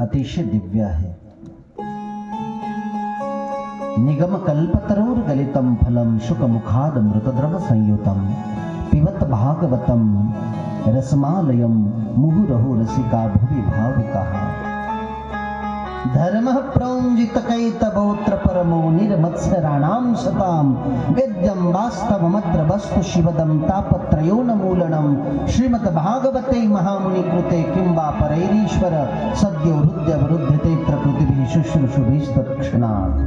अतिशय दिव्य आहे. निगम कल्पतरोर गलितम फलम शुकमुखाद मृतद्रव संयुतम पिबत भागवतम रसमालयम मुहुरहु रसिका भुवि भावुकः। धर्म प्रौंजित कैतबोत्र परमो निर्मत्सराणां सतां वेद्यं वास्तवमत्र वस्तु शिवदं तापत्रयो न मूलनं श्रीमद्भागवते महामुनिकृते किं वा परैरीश्वर सद्यो हृद्यवरुध्यते प्रकृतिभिः शुश्रूषुभिस्तत्क्षणात्।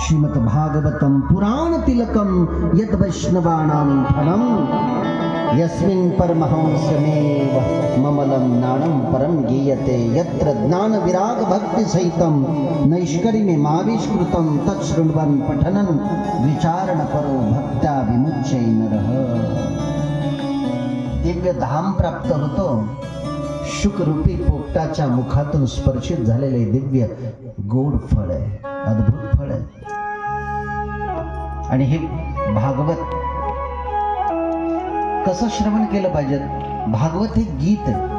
श्रीमद्भागवतं पुराणतिलकं यद्वैष्णवाणां फलम् यस्मिन् परमहंसमेव ममलं नाणं परं गीयते यत्र ज्ञानविरागभक्तिसहितं तत् शृण्वान् पठनं विचारणपरो भक्त्या विमुच्यै नरः। दिव्यधाम प्राप्त होतो। शुकरूपी पोपटाच्या मुखातून स्पर्शित झालेले दिव्य गोड फळ आहे अद्भुत फळ आहे. आणि हे भागवत कसं श्रवण केलं पाहिजे? भागवत हे गीत आहे.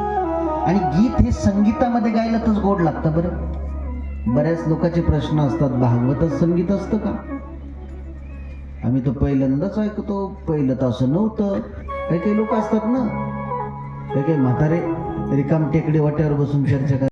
आणि गीत हे संगीतामध्ये गायलातच गोड लागतं बरं. बऱ्याच लोकांचे प्रश्न असतात भागवतच संगीत असतं का? आम्ही तो पहिल्यांदाच ऐकतो पहिलं तर असं नव्हतं. काही काही लोक असतात ना. काही काही म्हातारे रिकाम टेकडी वाट्यावर बसून चर्चा